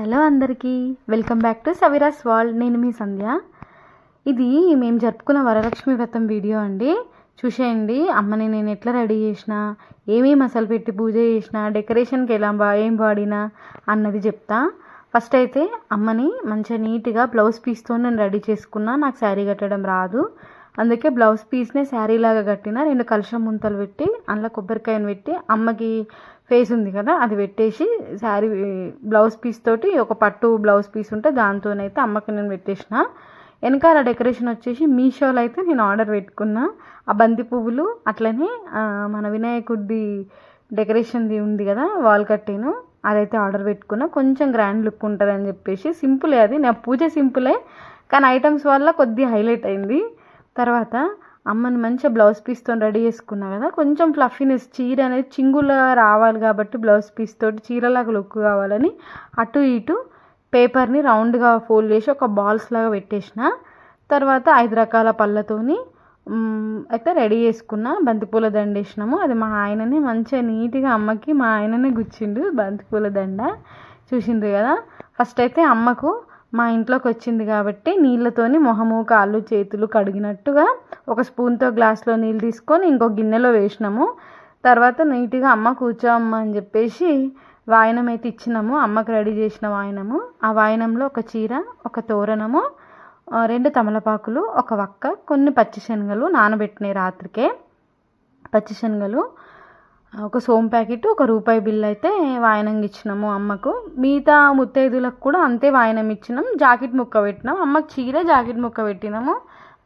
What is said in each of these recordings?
Hello అందరికీ. Welcome back to Saviras wall నేను మీ సంధ్య. ఇది మేము జరుపుకున్న వరలక్ష్మి వ్రతం వీడియో అండి. చూసేయండి. అమ్మని నేను ఎట్లా రెడీ చేసిన ఏమేమి అసలు పెట్టి పూజ చేసిన డెకరేషన్కి ఎలా బా ఏం వాడినా అన్నది చెప్తా. ఫస్ట్ అయితే అమ్మని మంచిగా నీట్గా బ్లౌజ్ పీస్తో నేను రెడీ చేసుకున్నా. నాకు శారీ కట్టడం రాదు. అందుకే బ్లౌజ్ పీస్నే శారీ లాగా కట్టిన. రెండు కలుషం ముంతలు పెట్టి అందులో కొబ్బరికాయను పెట్టి అమ్మకి ఫేస్ ఉంది కదా అది పెట్టేసి శారీ బ్లౌజ్ పీస్ తోటి ఒక పట్టు బ్లౌజ్ పీస్ ఉంటే దాంతోనైతే అమ్మకి నేను పెట్టేసిన. వెనకాల డెకరేషన్ వచ్చేసి మీషోలో అయితే నేను ఆర్డర్ పెట్టుకున్నా. ఆ బంతి పువ్వులు అట్లనే మన వినాయకుడి డెకరేషన్ది ఉంది కదా వాల్ కట్టేను అదైతే ఆర్డర్ పెట్టుకున్నా. కొంచెం గ్రాండ్ లుక్ ఉంటుంది అని చెప్పేసి సింపులే అది. నా పూజ సింపులే కానీ ఐటమ్స్ వల్ల కొద్దిగా హైలైట్ అయింది. తర్వాత అమ్మని మంచిగా బ్లౌజ్ పీస్తో రెడీ చేసుకున్నా కదా కొంచెం ఫ్లఫీనెస్ చీర అనేది చింగులా రావాలి కాబట్టి బ్లౌజ్ పీస్ తోటి చీరలాగా లుక్ కావాలని అటు ఇటు పేపర్ని రౌండ్గా ఫోల్డ్ చేసి ఒక బాల్స్ లాగా పెట్టేసిన. తర్వాత ఐదు రకాల పళ్ళతోని అయితే రెడీ చేసుకున్న బంతిపూల దండ వేసినాము. అది మా ఆయననే మంచిగా నీట్గా అమ్మకి మా ఆయననే గుచ్చిండు బంతిపూల దండ. చూసిండ్రు కదా? ఫస్ట్ అయితే అమ్మకు మా ఇంట్లోకి వచ్చింది కాబట్టి నీళ్ళతోని మొహము కాళ్ళు చేతులు కడిగినట్టుగా ఒక స్పూన్తో గ్లాస్లో నీళ్ళు తీసుకొని ఇంకో గిన్నెలో వేసినాము. తర్వాత నీట్గా అమ్మ కూర్చో అమ్మ అని చెప్పేసి వాయనం అయితే ఇచ్చినాము. అమ్మకి రెడీ చేసిన వాయనము. ఆ వాయనంలో ఒక చీర ఒక తోరణము రెండు తమలపాకులు ఒక వక్క కొన్ని పచ్చిశనగలు నానబెట్టినాయి రాత్రికే. పచ్చిశనగలు ఒక సోమ్ ప్యాకెట్ ఒక రూపాయి బిల్ అయితే వాయనంగా ఇచ్చినాము అమ్మకు. మిగతా ముత్తైదులకు కూడా అంతే వాయనం ఇచ్చినాం. జాకెట్ ముక్క పెట్టినాం. అమ్మకి చీర జాకెట్ ముక్క పెట్టినాము.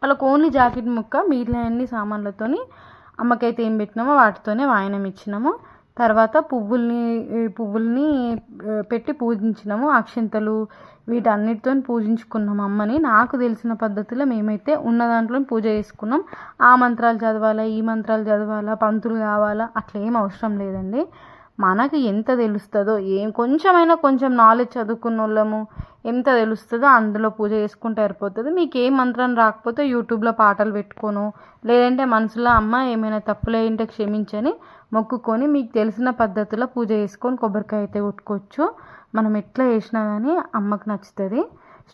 వాళ్ళకు ఓన్లీ జాకెట్ ముక్క మిగిలిన అన్ని సామాన్లతోని అమ్మకైతే ఏం పెట్టినామో వాటితోనే వాయనం ఇచ్చినాము. తర్వాత పువ్వుల్ని పువ్వుల్ని పెట్టి పూజించినాము అక్షింతలు వీటన్నిటితో పూజించుకున్నాం అమ్మని. నాకు తెలిసిన పద్ధతిలో మేమైతే ఉన్న దాంట్లో పూజ చేసుకున్నాం. ఆ మంత్రాలు చదవాలా ఈ మంత్రాలు చదవాలా పంతులు కావాలా అట్లా ఏం అవసరం లేదండి. మనకు ఎంత తెలుస్తుందో ఏం కొంచెమైనా కొంచెం నాలెడ్జ్ చదువుకున్న వాళ్ళము ఎంత తెలుస్తుందో అందులో పూజ చేసుకుంటే సరిపోతుంది. మీకు ఏ మంత్రం రాకపోతే యూట్యూబ్లో పాటలు పెట్టుకోను లేదంటే మనసులో అమ్మ ఏమైనా తప్పులు ఏంటో క్షమించని మొక్కుకొని మీకు తెలిసిన పద్ధతిలో పూజ చేసుకొని కొబ్బరికాయ అయితే కొట్టుకోవచ్చు. మనం ఎట్లా చేసినా కానీ అమ్మకు నచ్చుతుంది.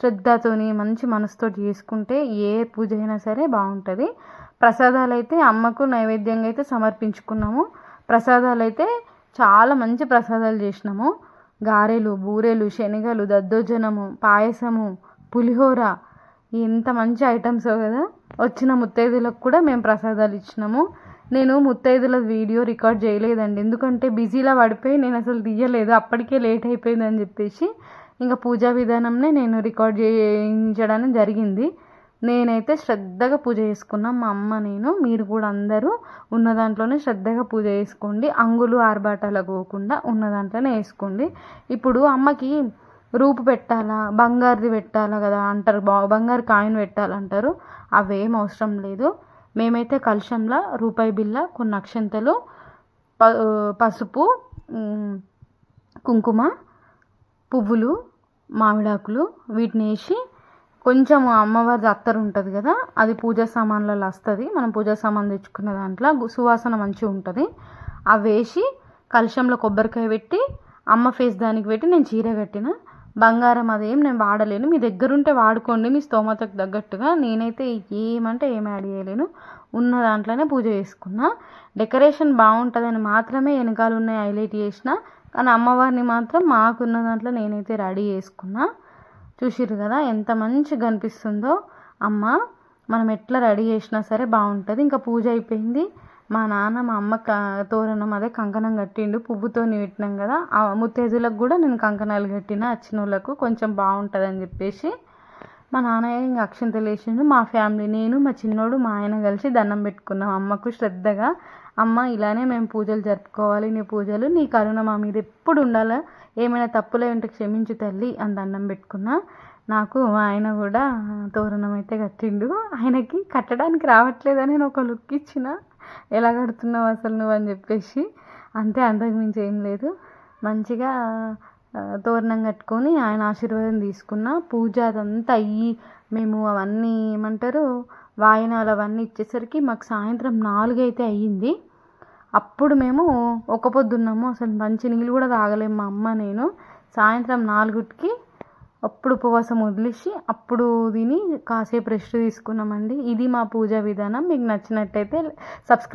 శ్రద్ధతోని మంచి మనసుతో చేసుకుంటే ఏ పూజ అయినా సరే బాగుంటుంది. ప్రసాదాలు అయితే అమ్మకు నైవేద్యంగా అయితే సమర్పించుకున్నాము. ప్రసాదాలు అయితే చాలా మంచి ప్రసాదాలు చేసినాము. గారెలు బూరెలు శనగలు దద్దోజనము పాయసము పులిహోర ఎంత మంచి ఐటమ్స్ కదా. వచ్చిన ముత్తైదులకు కూడా మేము ప్రసాదాలు ఇచ్చినాము. నేను ముత్తైదుల వీడియో రికార్డ్ చేయలేదండి. ఎందుకంటే బిజీలో పడిపోయి నేను అసలు తీయలేదు. అప్పటికే లేట్ అయిపోయిందని చెప్పేసి ఇంకా పూజా విధానంనే నేను రికార్డ్ చేయించడానికి జరిగింది. నేనైతే శ్రద్ధగా పూజ చేసుకున్నాం. మా అమ్మ నేను మీరు కూడా అందరూ ఉన్న దాంట్లోనే శ్రద్ధగా పూజ చేసుకోండి. అంగులు ఆర్భాటాలకు పోకుండా ఉన్న దాంట్లోనే వేసుకోండి. ఇప్పుడు అమ్మకి రూపు పెట్టాలా? బంగారుది పెట్టాలా కదా అంటారు. బా బంగారు కాయిన్ పెట్టాలంటారు. అవేం అవసరం లేదు. మేమైతే కలుషంలో రూపాయి బిల్ల కొన్ని అక్షంతలు ప పసుపు కుంకుమ పువ్వులు మామిడాకులు వీటిని వేసి కొంచెం అమ్మవారి అత్తరు ఉంటుంది కదా అది పూజా సామాన్లలో వస్తుంది మనం పూజా సామాన్ తెచ్చుకున్న దాంట్లో సువాసన మంచిగా ఉంటుంది. అవి వేసి కలుషంలో కొబ్బరికాయ పెట్టి అమ్మ ఫేస్ దానికి పెట్టి నేను చీర కట్టిన. బంగారం అదేం నేను వాడలేను. మీ దగ్గర ఉంటే వాడుకోండి మీ స్తోమతకు తగ్గట్టుగా. నేనైతే ఏమంటే ఏం యాడ్ చేయలేను. ఉన్న దాంట్లోనే పూజ చేసుకున్నా. డెకరేషన్ బాగుంటుందని మాత్రమే వెనకాల ఉన్నాయి హైలైట్ చేసిన. కానీ అమ్మవారిని మాత్రం మాకున్న దాంట్లో నేనైతే రెడీ చేసుకున్నా. చూసిర్రు కదా ఎంత మంచిగా కనిపిస్తుందో అమ్మ మనం ఎట్లా రెడీ చేసినా సరే బాగుంటుంది. ఇంకా పూజ అయిపోయింది. మా నాన్న మా అమ్మ క తోరణం అదే కంకణం కట్టిండు. పువ్వుతో పెట్టినాం కదా. ఆ ముత్తేజులకు కూడా నేను కంకణాలు కట్టిన వచ్చిన వాళ్ళకు కొంచెం బాగుంటుందని చెప్పేసి మా నాన్నయ్య ఇంకా అక్షంతలు వేసిండు మా ఫ్యామిలీ నేను మా చిన్నోడు మా ఆయన కలిసి దండం పెట్టుకున్నాం. అమ్మకు శ్రద్ధగా అమ్మ ఇలానే మేము పూజలు జరుపుకోవాలి నీ పూజలు నీ కరుణ మా మీద ఎప్పుడు ఉండాలా? ఏమైనా తప్పులే ఉంటే క్షమించు తల్లి అని దండం పెట్టుకున్నా. నాకు మా ఆయన కూడా తోరణం అయితే కట్టిండు. ఆయనకి కట్టడానికి రావట్లేదని నేను ఒక లుక్ ఇచ్చిన. ఎలా కడుతున్నావు అసలు నువ్వు? అని చెప్పేసి. అంతే అంతకుమించి ఏం లేదు. మంచిగా తోరణం కట్టుకొని ఆయన ఆశీర్వాదం తీసుకున్న పూజ అదంతా అయ్యి మేము అవన్నీ ఏమంటారు వాయినాలు అవన్నీ ఇచ్చేసరికి మాకు సాయంత్రం నాలుగు అయితే అయ్యింది. అప్పుడు మేము ఒక పొద్దున్నాము అసలు మంచి నీళ్ళు కూడా తాగలేము మా అమ్మ నేను. సాయంత్రం నాలుగుకి అప్పుడు ఉపవాసం వదిలేసి అప్పుడు తిని కాసేపు రెస్ట్ తీసుకున్నామండి. ఇది మా పూజా విధానం మీకు నచ్చినట్టయితే సబ్స్క్రైబ్